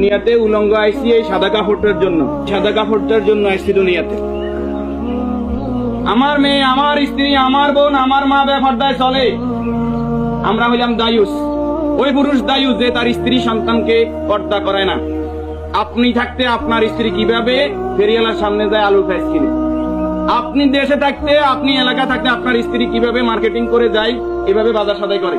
দুনিয়াতে উলঙ্গ আইসি এই সাদা কাপড়টার জন্য, সাদা কাপড়টার জন্য আইসি দুনিয়াতে। আমার মেয়ে, আমার স্ত্রী, আমার বোন, আমার মা ব্যাপারটায় চলে। আমরা হইলাম দায়ুস। ওই পুরুষ দায়ুস যে তার স্ত্রী সন্তানকে পর্দা করে না। আপনি থাকতে আপনার স্ত্রী কীভাবে ফেরিয়ালার সামনে যায় আলু ফ্রাইস কিনে? আপনি দেশে থাকতে, আপনি এলাকা থাকতে আপনার স্ত্রী কীভাবে মার্কেটিং করে যায়, এভাবে বাজার সদাই করে।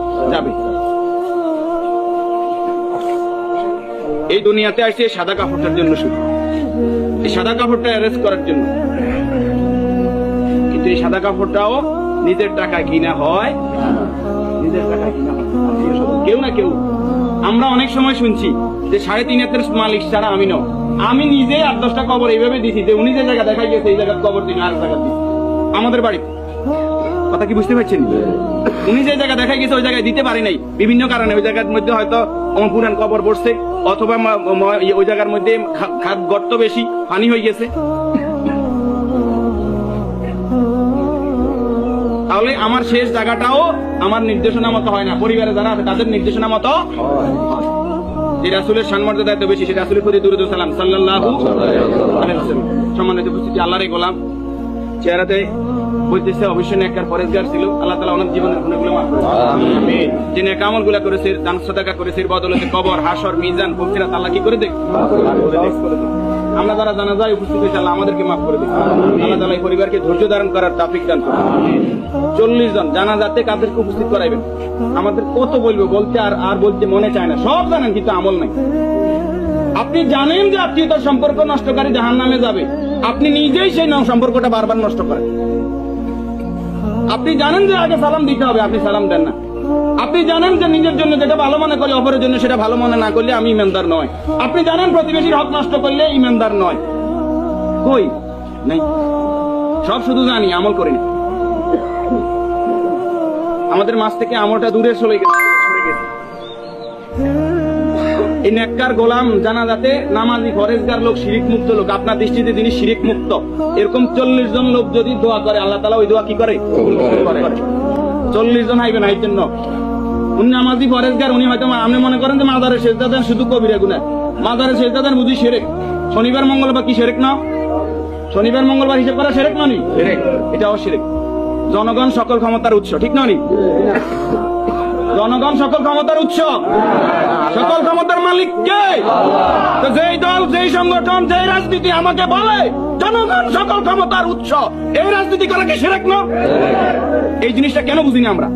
যাবে। এই দুনিয়াতে আসছে সাদা কাপড়টার জন্য শুধু। এই সাদা কাপড়টা অ্যারেস্ট করার জন্য। কিন্তু এই সাদা কাপড়টাও নিজের টাকা কিনা হয়। নিজের টাকা কেউ না কেউ। আমরা অনেক সময় শুনছি যে সাড়ে তিন হাতের মালিক ছাড়া আমি ন আমি নিজে আট দশটা কবর এইভাবে দিছি যে উনি যে জায়গা দেখাই গেছে এই জায়গায় কবর দিন আর জায়গা দিন আমাদের বাড়িতে। কথা কি বুঝতে পারছেন? উনি যে জায়গা দেখা গেছে, ওই জায়গায় দিতে পারে নাই। বিভিন্ন কারণে ওই জায়গার মধ্যে হয়তো পুরান কবর পড়ছে, অথবা ওই জায়গার মধ্যে খাদ গর্ত বেশি পানি হয়ে গেছে। তাহলে আমার শেষ জায়গাটাও আমার নির্দেশনা মতো হয় না। পরিবারে যারা আছে, তাদের নির্দেশনা মতো যে রাসুলের সম্মর্যাদা এত বেশি সেটা রাসুলের প্রতি দুরুদ সাল্লাল্লাহু সম্মানিত উপস্থিতি, আল্লাহরে গোলাম। চেহারাতে বলতেছে অবশ্যই নেককার পরেজগার ছিল। আল্লাহ তালা ওনার জীবনের গুণাগুলো মাফ যে নেক আমলগুলো করেছে দান সাদাকা করেছে বদলতে কবর হাসর মিজান ফকিরাত আল্লাহ কি করে দেখ? আমরা যারা জানা যায় উপস্থিত হয়েছে আল্লাহ আমাদেরকে মাফ করে দেখ আল্লাহ তাআলা এই পরিবারকে ধৈর্য ধারণ করার তাফিক দান করুন। চল্লিশ জন জানা যাতে কাদেরকে উপস্থিত করাইবেন? আমাদের কত বলব বলতে আর আর বলতে মনে চায় না। সব জানেন কিন্তু আমল নাই। আপনি জানেন যে আত্মীয়তার সম্পর্ক নষ্টকারী জাহান নামে যাবে। আপনি নিজেই সেই ন- সম্পর্কটা বারবার নষ্ট করেন। আপনি জানেন যে আগে সালাম দিতে হবে, আপনি সালাম দেন না। আপনি জানেন যে নিজের জন্য যেটা ভালো মনে করে, অপরের জন্য সেটা ভালো মনে না করলে আমি ইমানদার নয়। আপনি জানেন প্রতিবেশীর হক নষ্ট করলে ইমানদার নয়। কই? নেই। সব শুধু জানি, আমল করি না। আমাদের মাছ থেকে আমলটা দূরে গেছে গেছে। এই নেককার গোলাম জানা যাতে নামাজি ফরেজগার লোক শিরিক মুক্ত লোক। আপনার দৃষ্টিতে তিনি শিরিক মুক্ত এরকম চল্লিশ জন লোক যদি দোয়া করে আল্লাহ তালা ওই দোয়া কি করে? চল্লিশ জন আইবে না। এই জন্য উনি নামাজি ফরেজগার উনি হয়তো আপনি মনে করেন যে মাদারে শেষ দাদান শুধু কবিরা গুনা মাদারে শেষ দাদান বুঝি সেরেক। শনিবার মঙ্গলবার কি সেরেক না? শনিবার মঙ্গলবার হিসেব করা সেরেক ননি এটাও সেরেক। জনগণ সকল ক্ষমতার উৎস ঠিক ননি জনগণ সকল ক্ষমতার উৎস। সকল ক্ষমতার মালিক কে? যেই দল, যেই সংগঠন, যেই রাজনীতি আমাকে বলে, জনগণ সকল ক্ষমতার উৎস। এই রাজনীতি করা কি সেরেক না? এই জিনিসটা কেন বুঝিনি আমরা?